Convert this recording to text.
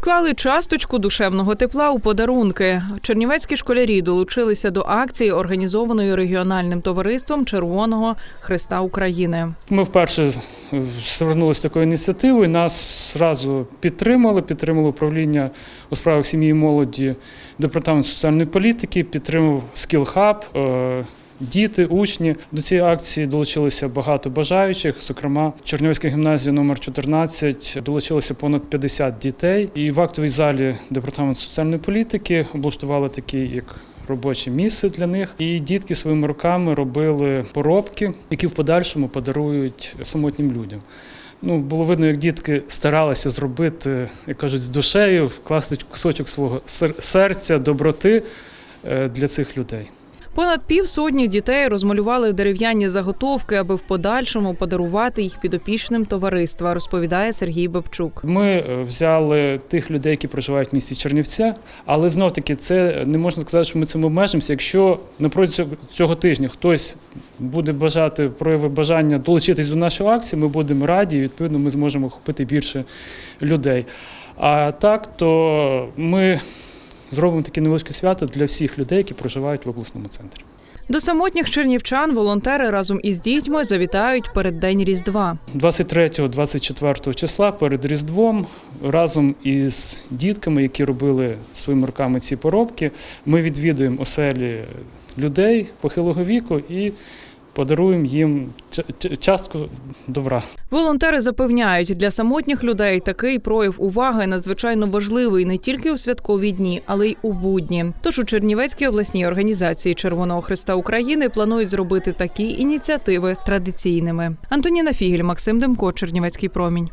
Вклали часточку душевного тепла у подарунки. Чернівецькі школярі долучилися до акції, організованої регіональним товариством Червоного Христа України. Ми вперше звернулися такою ініціативою. Нас зразу підтримали. Підтримало управління у справах сім'ї і молоді, департамент соціальної політики, підтримав е, Діти, учні до цієї акції долучилося багато бажаючих. Зокрема, Чернівецька гімназія номер 14 долучилося понад 50 дітей. І в актовій залі департаменту соціальної політики облаштували такий як робоче місце для них. І дітки своїми руками робили поробки, які в подальшому подарують самотнім людям. Ну, було видно, як дітки старалися зробити, як кажуть, з душею, вкласти кусочок свого серця, доброти е, для цих людей. Понад півсотні дітей розмалювали дерев'яні заготовки, аби в подальшому подарувати їх підопічним товариства, розповідає Сергій Бабчук. Ми е, взяли тих людей, які проживають в місті Чернівця, але знов таки це не можна сказати, що ми цим обмежимося. Якщо напроти цього- цього тижня хтось буде бажати прояви бажання долучитись до нашої акції, ми будемо раді, і відповідно ми зможемо охопити більше людей. А так, то ми зробимо таке невеличке свято для всіх людей, які проживають в обласному центрі. До самотніх чернівчан волонтери разом із дітьми завітають перед день Різдва. 23-24 числа перед Різдвом разом із дітками, які робили своїми руками ці поробки, ми відвідуємо оселі людей похилого віку і подаруємо їм ча- ча- частку добра. Волонтери запевняють, для самотніх людей такий прояв уваги надзвичайно важливий не тільки у святкові дні, але й у будні. Тож у Чернівецькій обласній організації Червоного Христа України планують зробити такі ініціативи традиційними. Антоніна Фігель, Максим Демко, Чернівецький промінь.